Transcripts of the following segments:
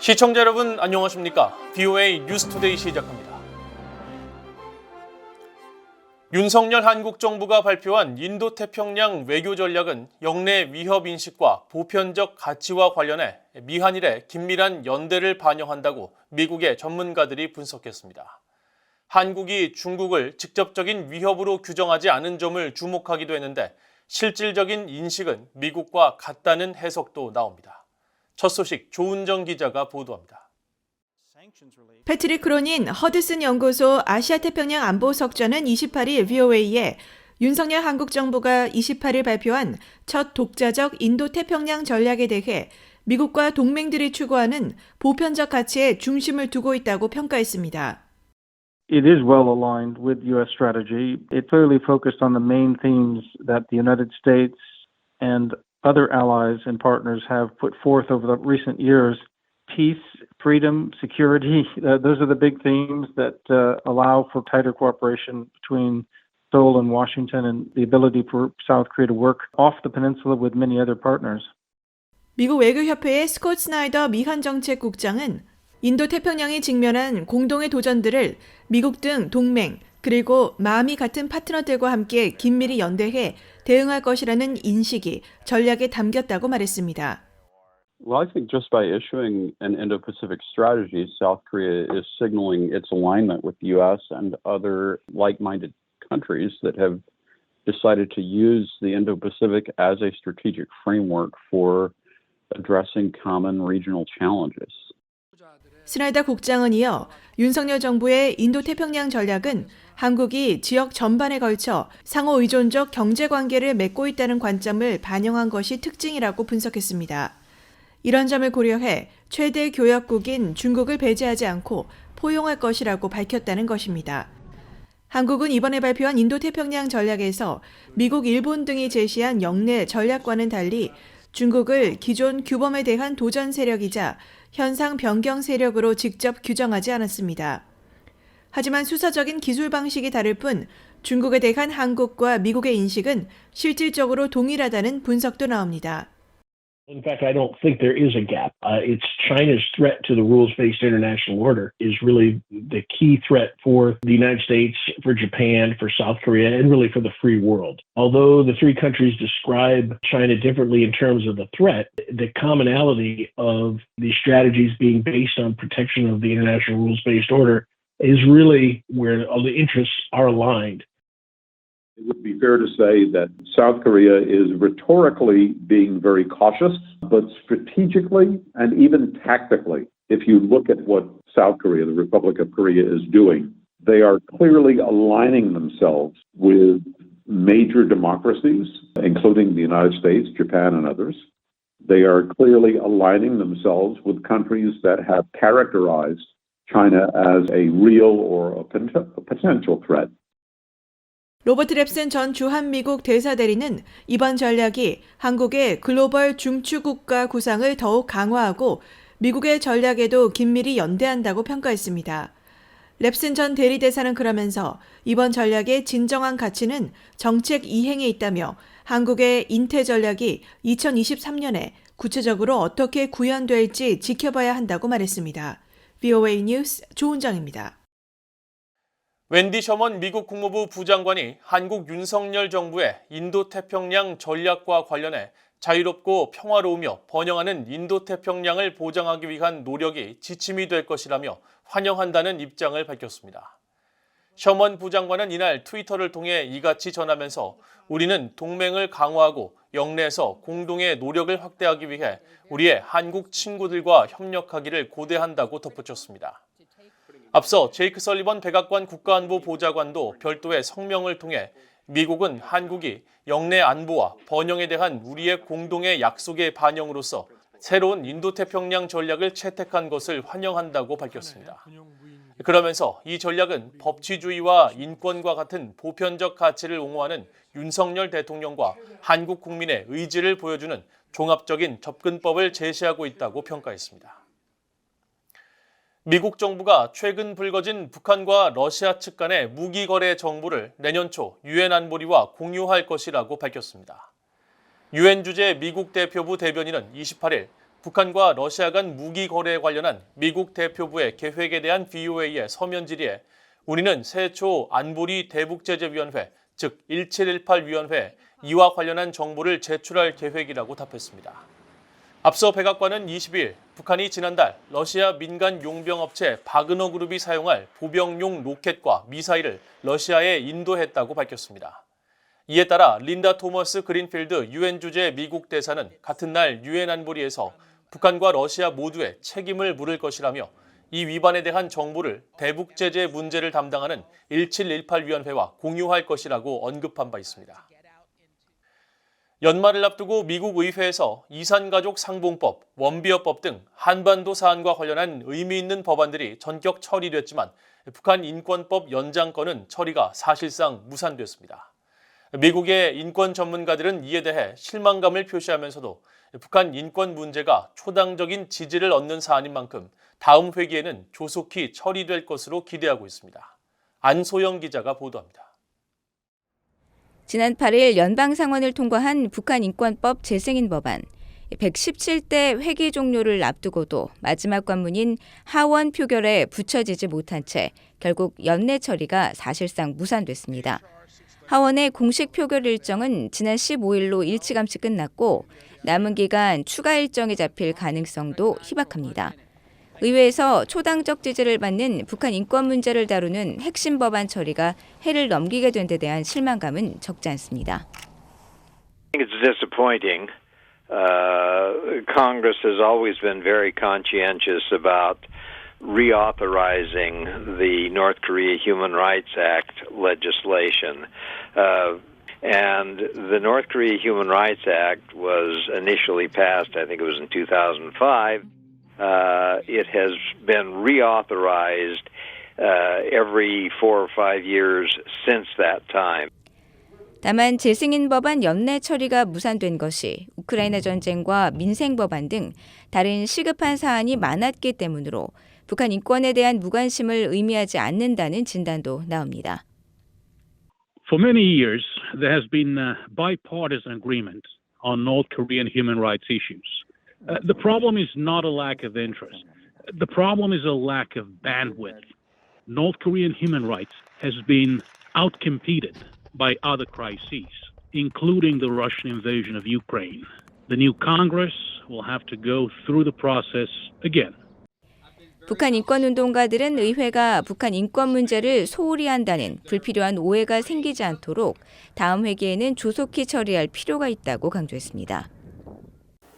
시청자 여러분 안녕하십니까? BOA 뉴스투데이 시작합니다. 윤석열 한국 정부가 발표한 인도 태평양 외교 전략은 영내 위협 인식과 보편적 가치와 관련해 미한일의 긴밀한 연대를 반영한다고 미국의 전문가들이 분석했습니다. 한국이 중국을 직접적인 위협으로 규정하지 않은 점을 주목하기도 했는데 실질적인 인식은 미국과 같다는 해석도 나옵니다. 첫 소식 조은정 기자가 보도합니다. 패트릭 크로닌 허드슨 연구소 아시아태평양 안보석좌는 28일 VOA에 윤석열 한국 정부가 28일 발표한 첫 독자적 인도 태평양 전략에 대해 미국과 동맹들이 추구하는 보편적 가치에 중심을 두고 있다고 평가했습니다. It is well aligned with U.S. strategy. It clearly focused on the main themes that the United States and other allies and partners have put forth over the recent years peace, freedom, security. Uh, those are the big themes that uh, allow for tighter cooperation between Seoul and Washington and the ability for South Korea to work off the peninsula with many other partners. 미국 외교협회의 스콧 스나이더 미한정책국장은 인도 태평양이 직면한 공동의 도전들을 미국 등 동맹 그리고 마음이 같은 파트너들과 함께 긴밀히 연대해 대응할 것이라는 인식이 전략에 담겼다고 말했습니다. Well, I think just by issuing an Indo Pacific strategy, South Korea is signaling its alignment with the U.S. and other like minded countries that have decided to use the Indo Pacific as a strategic framework for addressing common regional challenges. 스나이더 국장은 이어 윤석열 정부의 인도 태평양 전략은 한국이 지역 전반에 걸쳐 상호 의존적 경제 관계를 맺고 있다는 관점을 반영한 것이 특징이라고 분석했습니다. 이런 점을 고려해 최대 교역국인 중국을 배제하지 않고 포용할 것이라고 밝혔다는 것입니다. 한국은 이번에 발표한 인도 태평양 전략에서 미국, 일본 등이 제시한 영내 전략과는 달리 중국을 기존 규범에 대한 도전 세력이자 현상 변경 세력으로 직접 규정하지 않았습니다. 하지만 수사적인 기술 방식이 다를 뿐 중국에 대한 한국과 미국의 인식은 실질적으로 동일하다는 분석도 나옵니다. In fact, I don't think there is a gap. Uh, it's China's threat to the rules based international order is really the key threat for the United States, for Japan, for South Korea, and really for the free world. Although the three countries describe China differently in terms of the threat, the commonality of the strategies being based on protection of the international rules based order is really where all the interests are aligned. It would be fair to say that South Korea is rhetorically being very cautious, but strategically and even tactically, if you look at what South Korea, the Republic of Korea, is doing, they are clearly aligning themselves with major democracies, including the United States, Japan, and others. They are clearly aligning themselves with countries that have characterized China as a real or a pot- a potential threat. 로버트 랩슨 전 주한미국 대사대리는 이번 전략이 한국의 글로벌 중추국가 구상을 더욱 강화하고 미국의 전략에도 긴밀히 연대한다고 평가했습니다. 랩슨 전 대리대사는 그러면서 이번 전략의 진정한 가치는 정책 이행에 있다며 한국의 인태 전략이 2023년에 구체적으로 어떻게 구현될지 지켜봐야 한다고 말했습니다. VOA 뉴스 조은정입니다. 웬디 셔먼 미국 국무부 부장관이 한국 윤석열 정부의 인도 태평양 전략과 관련해 자유롭고 평화로우며 번영하는 인도 태평양을 보장하기 위한 노력이 지침이 될 것이라며 환영한다는 입장을 밝혔습니다. 셔먼 부장관은 이날 트위터를 통해 이같이 전하면서 우리는 동맹을 강화하고 영내에서 공동의 노력을 확대하기 위해 우리의 한국 친구들과 협력하기를 고대한다고 덧붙였습니다. 앞서 제이크 설리번 백악관 국가안보 보좌관도 별도의 성명을 통해 미국은 한국이 영내 안보와 번영에 대한 우리의 공동의 약속의 반영으로서 새로운 인도태평양 전략을 채택한 것을 환영한다고 밝혔습니다. 그러면서 이 전략은 법치주의와 인권과 같은 보편적 가치를 옹호하는 윤석열 대통령과 한국 국민의 의지를 보여주는 종합적인 접근법을 제시하고 있다고 평가했습니다. 미국 정부가 최근 불거진 북한과 러시아 측 간의 무기 거래 정보를 내년 초 유엔 안보리와 공유할 것이라고 밝혔습니다. 유엔 주재 미국 대표부 대변인은 28일 북한과 러시아 간 무기 거래에 관련한 미국 대표부의 계획에 대한 VOA의 서면 질의에 우리는 새해 초 안보리 대북제재위원회, 즉 1718위원회에 이와 관련한 정보를 제출할 계획이라고 답했습니다. 앞서 백악관은 20일 북한이 지난달 러시아 민간 용병 업체 바그너 그룹이 사용할 보병용 로켓과 미사일을 러시아에 인도했다고 밝혔습니다. 이에 따라 린다 토머스 그린필드 유엔 주재 미국 대사는 같은 날 유엔 안보리에서 북한과 러시아 모두의 책임을 물을 것이라며 이 위반에 대한 정보를 대북 제재 문제를 담당하는 1718 위원회와 공유할 것이라고 언급한 바 있습니다. 연말을 앞두고 미국 의회에서 이산가족 상봉법, 원비어법 등 한반도 사안과 관련한 의미 있는 법안들이 전격 처리됐지만 북한 인권법 연장권은 처리가 사실상 무산됐습니다. 미국의 인권 전문가들은 이에 대해 실망감을 표시하면서도 북한 인권 문제가 초당적인 지지를 얻는 사안인 만큼 다음 회기에는 조속히 처리될 것으로 기대하고 있습니다. 안소영 기자가 보도합니다. 지난 8일 연방 상원을 통과한 북한 인권법 재승인 법안 117대 회기 종료를 앞두고도 마지막 관문인 하원 표결에 붙여지지 못한 채 결국 연내 처리가 사실상 무산됐습니다. 하원의 공식 표결 일정은 지난 15일로 일찌감치 끝났고 남은 기간 추가 일정이 잡힐 가능성도 희박합니다. 의회에서 초당적 지지를 받는 북한 인권 문제를 다루는 핵심 법안 처리가 해를 넘기게 된 데 대한 실망감은 적지 않습니다. Uh, Congress has always been very conscientious about reauthorizing the North Korea Human Rights Act legislation. Uh, and the North Korea Human Rights Act was initially passed, I think it was in 2005. Uh, it has been reauthorized uh, every four or five years since that time. 다만 재승인 법안 연내 처리가 무산된 것이 우크라이나 전쟁과 민생 법안 등 다른 시급한 사안이 많았기 때문으로 북한 인권에 대한 무관심을 의미하지 않는다는 진단도 나옵니다. For many years, there has been uh, bipartisan agreement on North Korean human rights issues. Uh, the problem is not a lack of interest. The problem is a lack of bandwidth. North Korean human rights has been outcompeted by other crises, including the Russian invasion of Ukraine. The new Congress will have to go through the process again. 북한 인권운동가들은 의회가 북한 인권 문제를 소홀히 한다는 불필요한 오해가 생기지 않도록 다음 회기에는 조속히 처리할 필요가 있다고 강조했습니다.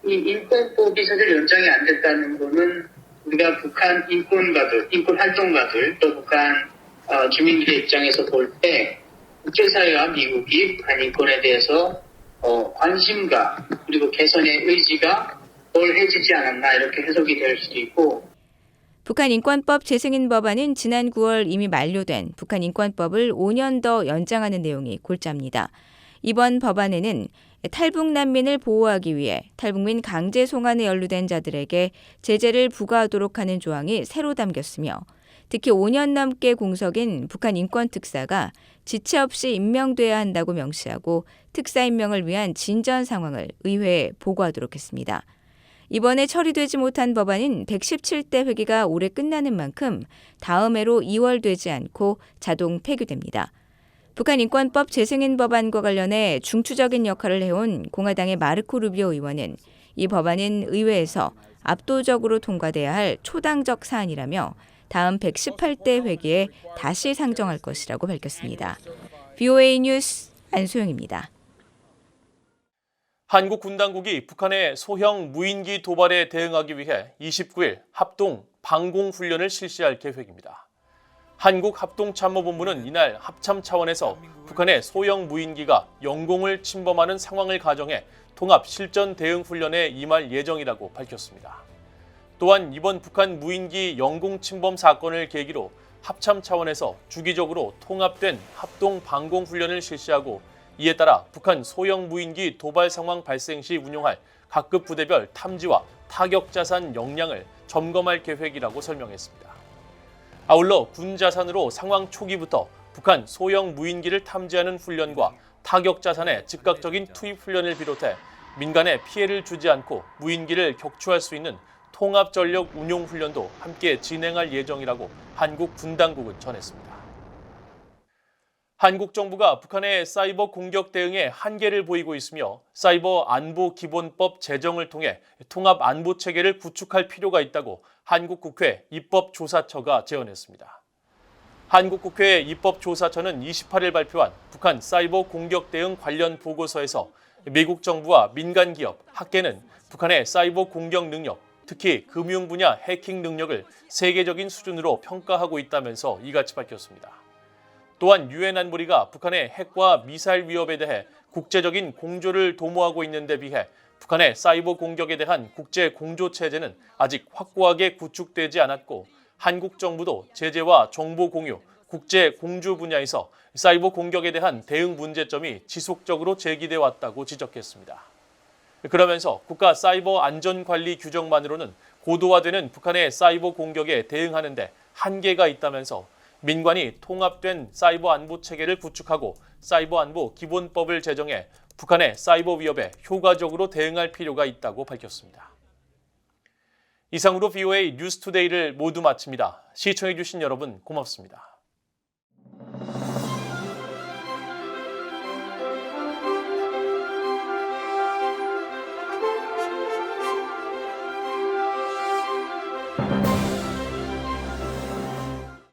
이 인권법이 사실 연장이 안 됐다는 거는 우리가 북한 인권가들, 인권 활동가들, 또 북한 어, 주민들의 입장에서 볼 때 국제사회와 미국이 북한 인권에 대해서 어, 관심과 그리고 개선의 의지가 덜해지지 않았나 이렇게 해석이 될 수도 있고 북한 인권법 재승인 법안은 지난 9월 이미 만료된 북한 인권법을 5년 더 연장하는 내용이 골자입니다. 이번 법안에는 탈북 난민을 보호하기 위해 탈북민 강제 송환에 연루된 자들에게 제재를 부과하도록 하는 조항이 새로 담겼으며 특히 5년 넘게 공석인 북한 인권특사가 지체 없이 임명돼야 한다고 명시하고 특사 임명을 위한 진전 상황을 의회에 보고하도록 했습니다. 이번에 처리되지 못한 법안인 117대 회기가 올해 끝나는 만큼 다음 해로 2월 되지 않고 자동 폐기됩니다. 북한 인권법 재승인 법안과 관련해 중추적인 역할을 해온 공화당의 마르코 루비오 의원은 이 법안은 의회에서 압도적으로 통과돼야 할 초당적 사안이라며 다음 118대 회기에 다시 상정할 것이라고 밝혔습니다. BOA 뉴스 안소영입니다. 한국 군 당국이 북한의 소형 무인기 도발에 대응하기 위해 29일 합동 방공 훈련을 실시할 계획입니다. 한국합동참모본부는 이날 합참 차원에서 북한의 소형 무인기가 영공을 침범하는 상황을 가정해 통합 실전 대응 훈련에 임할 예정이라고 밝혔습니다. 또한 이번 북한 무인기 영공 침범 사건을 계기로 합참 차원에서 주기적으로 통합된 합동 방공 훈련을 실시하고 이에 따라 북한 소형 무인기 도발 상황 발생 시 운용할 각급 부대별 탐지와 타격 자산 역량을 점검할 계획이라고 설명했습니다. 아울러 군 자산으로 상황 초기부터 북한 소형 무인기를 탐지하는 훈련과 타격 자산의 즉각적인 투입 훈련을 비롯해 민간에 피해를 주지 않고 무인기를 격추할 수 있는 통합 전력 운용 훈련도 함께 진행할 예정이라고 한국 군 당국은 전했습니다. 한국 정부가 북한의 사이버 공격 대응에 한계를 보이고 있으며 사이버 안보 기본법 제정을 통해 통합 안보 체계를 구축할 필요가 있다고 한국 국회 입법조사처가 제언했습니다. 한국 국회 입법조사처는 28일 발표한 북한 사이버 공격 대응 관련 보고서에서 미국 정부와 민간 기업, 학계는 북한의 사이버 공격 능력, 특히 금융 분야 해킹 능력을 세계적인 수준으로 평가하고 있다면서 이같이 밝혔습니다. 또한 유엔 안보리가 북한의 핵과 미사일 위협에 대해 국제적인 공조를 도모하고 있는 데 비해 북한의 사이버 공격에 대한 국제 공조 체제는 아직 확고하게 구축되지 않았고 한국 정부도 제재와 정보 공유, 국제 공조 분야에서 사이버 공격에 대한 대응 문제점이 지속적으로 제기돼 왔다고 지적했습니다. 그러면서 국가 사이버 안전 관리 규정만으로는 고도화되는 북한의 사이버 공격에 대응하는데 한계가 있다면서 민관이 통합된 사이버 안보 체계를 구축하고 사이버 안보 기본법을 제정해 북한의 사이버 위협에 효과적으로 대응할 필요가 있다고 밝혔습니다. 이상으로 VOA 뉴스투데이를 모두 마칩니다. 시청해주신 여러분 고맙습니다.